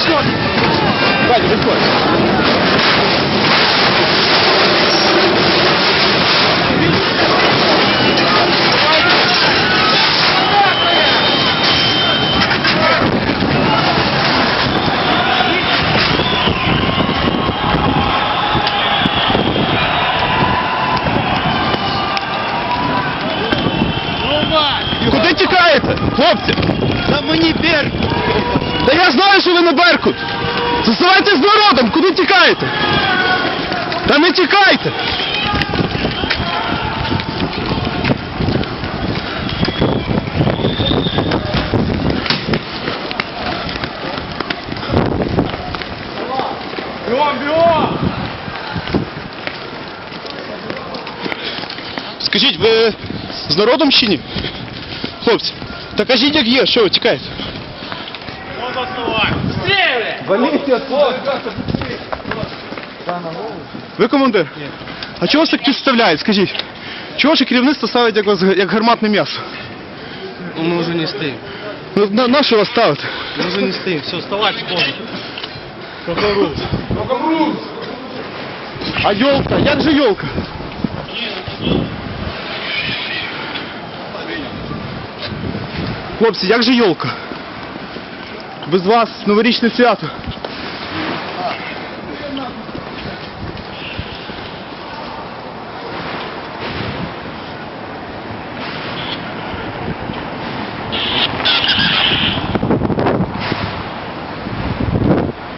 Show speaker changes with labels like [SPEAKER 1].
[SPEAKER 1] Виходь! Вадя, виходь. Куди тікаєте, хлопці?
[SPEAKER 2] Та мені Беркут!
[SPEAKER 1] Та я знаю, що ви не Беркут! Зоставайтесь з народом, куди тікаєте? Та не тікайте!
[SPEAKER 2] Бігом, бігом!
[SPEAKER 1] Скажіть, ви з народом чи ні? Хлопці, та кажіть, як є, що ви тікаєте?
[SPEAKER 2] Можна вставати! Стріли!
[SPEAKER 1] Ви командир? Ні. А чого вас так підставляють, скажіть? Чого ж керівництво ставить як, вас, як гарматне м'ясо?
[SPEAKER 2] Мы уже не стоим.
[SPEAKER 1] Ну, на, на що вас ставити?
[SPEAKER 2] Мы уже не стоим. Все, вставать можно. Прокорус.
[SPEAKER 1] А йолка, як же йолка? Хлопці, як же йолка? Без вас новорічне свято.